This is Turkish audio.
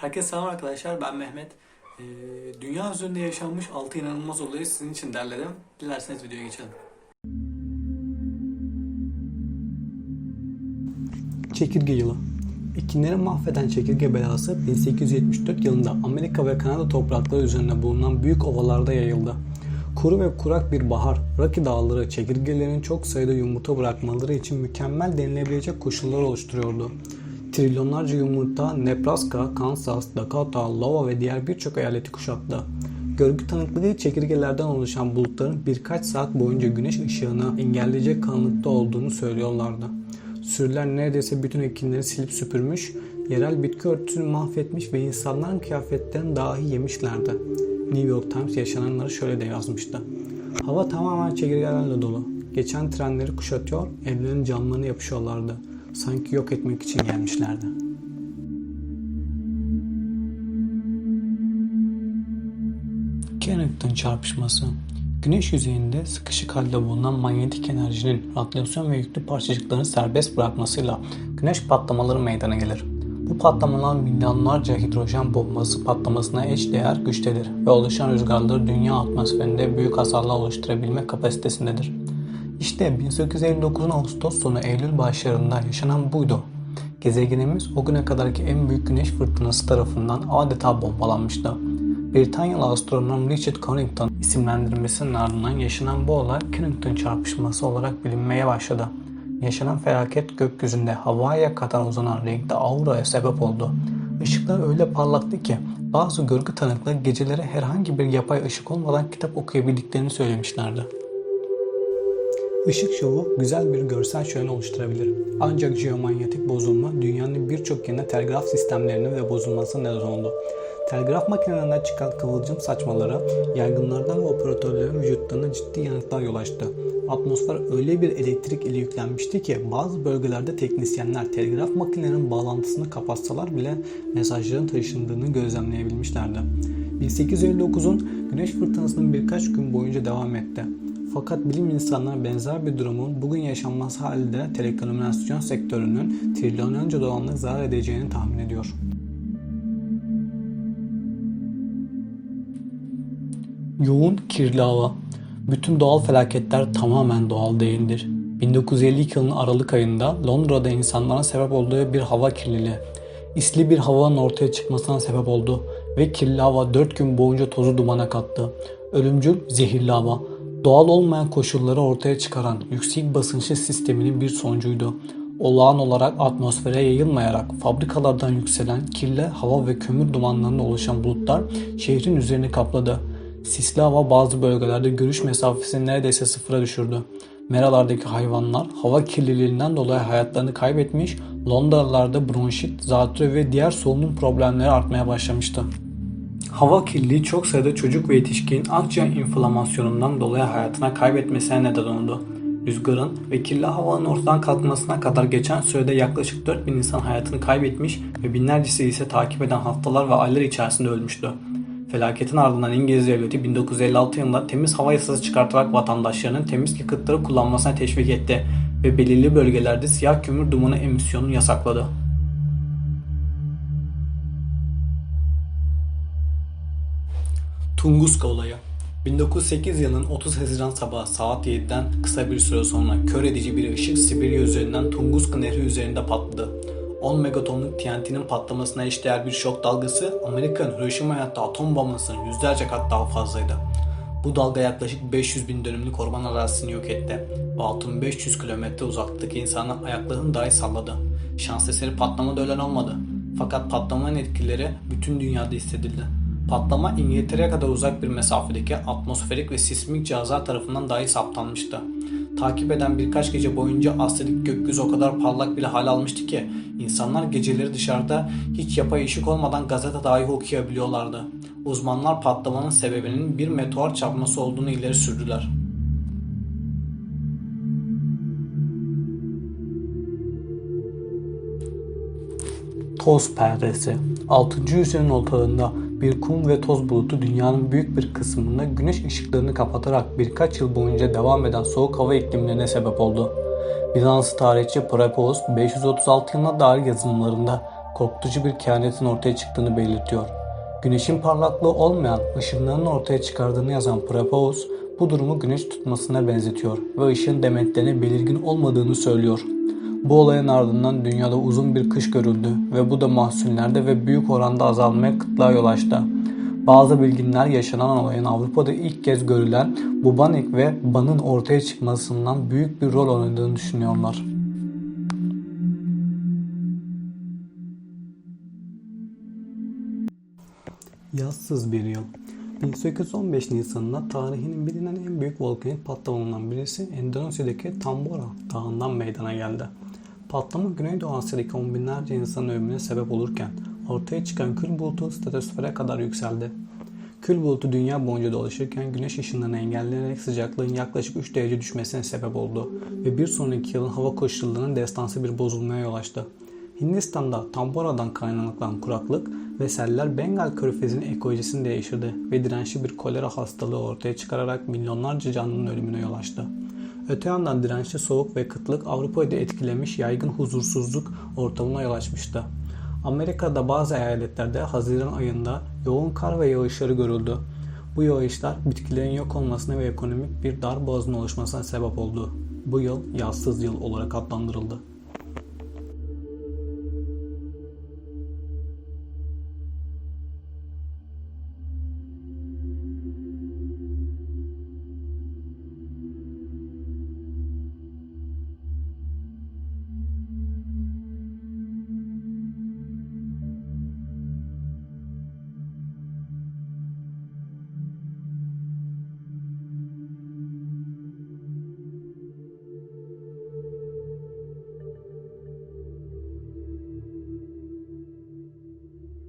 Herkese selam arkadaşlar ben Mehmet. Ee, dünya üzerinde yaşanmış 6 inanılmaz olayı sizin için derledim. Dilerseniz videoya geçelim. Çekirge yılı Ekinleri mahveden çekirge belası 1874 yılında Amerika ve Kanada toprakları üzerinde bulunan büyük ovalarda yayıldı. Kuru ve kurak bir bahar, Rocky Dağları çekirgelerin çok sayıda yumurta bırakmaları için mükemmel denilebilecek koşullar oluşturuyordu. Trilyonlarca yumurta Nebraska, Kansas, Dakota, Iowa ve diğer birçok eyaleti kuşattı. Görgü tanıklığı çekirgelerden oluşan bulutların birkaç saat boyunca güneş ışığını engelleyecek kalınlıkta olduğunu söylüyorlardı. Sürüler neredeyse bütün ekinleri silip süpürmüş, yerel bitki örtüsünü mahvetmiş ve insanların kıyafetlerini dahi yemişlerdi. New York Times yaşananları şöyle de yazmıştı. Hava tamamen çekirgelerle dolu. Geçen trenleri kuşatıyor, evlerin camlarına yapışıyorlardı. Sanki yok etmek için gelmişlerdi. Kennington çarpışması Güneş yüzeyinde sıkışık halde bulunan manyetik enerjinin radyasyon ve yüklü parçacıkların serbest bırakmasıyla güneş patlamaları meydana gelir. Bu patlamalar milyonlarca hidrojen bombası patlamasına eş değer güçtedir ve oluşan rüzgarları dünya atmosferinde büyük hasarlar oluşturabilme kapasitesindedir. İşte 1859'un Ağustos sonu Eylül başlarında yaşanan buydu. Gezegenimiz o güne kadarki en büyük güneş fırtınası tarafından adeta bombalanmıştı. Britanyalı astronom Richard Connington isimlendirmesinin ardından yaşanan bu olay Kennington çarpışması olarak bilinmeye başladı. Yaşanan felaket gökyüzünde havaya kadar uzanan renkli auraya sebep oldu. Işıklar öyle parlaktı ki bazı görgü tanıkları geceleri herhangi bir yapay ışık olmadan kitap okuyabildiklerini söylemişlerdi. Işık şovu güzel bir görsel şölen oluşturabilir. Ancak jeomanyetik bozulma dünyanın birçok yerine telgraf sistemlerinin ve bozulmasına neden oldu. Telgraf makinelerinden çıkan kıvılcım saçmaları yaygınlardan ve operatörlerin vücutlarına ciddi yanıtlar yol açtı. Atmosfer öyle bir elektrik ile yüklenmişti ki bazı bölgelerde teknisyenler telgraf makinelerinin bağlantısını kapatsalar bile mesajların taşındığını gözlemleyebilmişlerdi. 1859'un güneş fırtınasının birkaç gün boyunca devam etti. Fakat bilim insanları benzer bir durumun bugün yaşanması halinde telekomünikasyon sektörünün trilyonlarca dolarlık zarar edeceğini tahmin ediyor. Yoğun kirli hava. Bütün doğal felaketler tamamen doğal değildir. 1952 yılının Aralık ayında Londra'da insanlara sebep olduğu bir hava kirliliği, isli bir havanın ortaya çıkmasına sebep oldu ve kirli hava 4 gün boyunca tozu dumana kattı. Ölümcül zehirli hava, doğal olmayan koşulları ortaya çıkaran yüksek basınçlı sisteminin bir sonucuydu. Olağan olarak atmosfere yayılmayarak fabrikalardan yükselen kirli hava ve kömür dumanlarında oluşan bulutlar şehrin üzerini kapladı. Sisli hava bazı bölgelerde görüş mesafesini neredeyse sıfıra düşürdü. Meralardaki hayvanlar hava kirliliğinden dolayı hayatlarını kaybetmiş, Londralılarda bronşit, zatürre ve diğer solunum problemleri artmaya başlamıştı. Hava kirliliği çok sayıda çocuk ve yetişkinin akciğer inflamasyonundan dolayı hayatına kaybetmesine neden oldu. Rüzgarın ve kirli havanın ortadan kalkmasına kadar geçen sürede yaklaşık 4000 insan hayatını kaybetmiş ve binlercesi ise takip eden haftalar ve aylar içerisinde ölmüştü. Felaketin ardından İngiliz devleti 1956 yılında temiz hava yasası çıkartarak vatandaşlarının temiz yakıtları kullanmasına teşvik etti ve belirli bölgelerde siyah kömür dumanı emisyonunu yasakladı. Tunguska olayı 1908 yılının 30 Haziran sabahı saat 7'den kısa bir süre sonra kör edici bir ışık Sibirya üzerinden Tunguska Nehri üzerinde patladı. 10 megatonluk TNT'nin patlamasına eşdeğer bir şok dalgası Amerika'nın Hiroşima'ya attığı atom bombasının yüzlerce kat daha fazlaydı. Bu dalga yaklaşık 500 bin dönümlük orman arazisini yok etti ve 6500 kilometre uzaklıktaki insanın ayaklarını dahi salladı. Şans eseri patlamada ölen olmadı. Fakat patlamanın etkileri bütün dünyada hissedildi. Patlama İngiltere'ye kadar uzak bir mesafedeki atmosferik ve sismik cihazlar tarafından dahi saptanmıştı. Takip eden birkaç gece boyunca Asya'daki gökyüzü o kadar parlak bir hal almıştı ki insanlar geceleri dışarıda hiç yapay ışık olmadan gazete dahi okuyabiliyorlardı. Uzmanlar patlamanın sebebinin bir meteor çarpması olduğunu ileri sürdüler. Toz perdesi 6. yüzyılın ortalarında bir kum ve toz bulutu dünyanın büyük bir kısmında güneş ışıklarını kapatarak birkaç yıl boyunca devam eden soğuk hava iklimlerine sebep oldu. Bizans tarihçi Prepos 536 yılına dair yazılımlarında korkutucu bir kehanetin ortaya çıktığını belirtiyor. Güneşin parlaklığı olmayan ışınlarının ortaya çıkardığını yazan Prepaus bu durumu güneş tutmasına benzetiyor ve ışığın demetlerine belirgin olmadığını söylüyor. Bu olayın ardından dünyada uzun bir kış görüldü ve bu da mahsullerde ve büyük oranda azalmaya kıtlığa yol açtı. Bazı bilginler yaşanan olayın Avrupa'da ilk kez görülen bubanik ve banın ortaya çıkmasından büyük bir rol oynadığını düşünüyorlar. Yazsız bir yıl. 1815 Nisan'ında tarihinin bilinen en büyük volkanik patlamalarından birisi Endonezya'daki Tambora Dağı'ndan meydana geldi. Patlama Güneydoğu Asya'daki on binlerce insanın ölümüne sebep olurken ortaya çıkan kül bulutu stratosfere kadar yükseldi. Kül bulutu dünya boyunca dolaşırken güneş ışınlarını engelleyerek sıcaklığın yaklaşık 3 derece düşmesine sebep oldu ve bir sonraki yılın hava koşullarının destansı bir bozulmaya yol açtı. Hindistan'da Tambora'dan kaynaklanan kuraklık ve seller Bengal körfezinin ekolojisini değiştirdi ve dirençli bir kolera hastalığı ortaya çıkararak milyonlarca canlının ölümüne yol açtı. Öte yandan dirençli soğuk ve kıtlık Avrupa'yı da etkilemiş yaygın huzursuzluk ortamına yol açmıştı. Amerika'da bazı eyaletlerde Haziran ayında yoğun kar ve yağışları görüldü. Bu yağışlar bitkilerin yok olmasına ve ekonomik bir dar boğazın oluşmasına sebep oldu. Bu yıl yazsız yıl olarak adlandırıldı.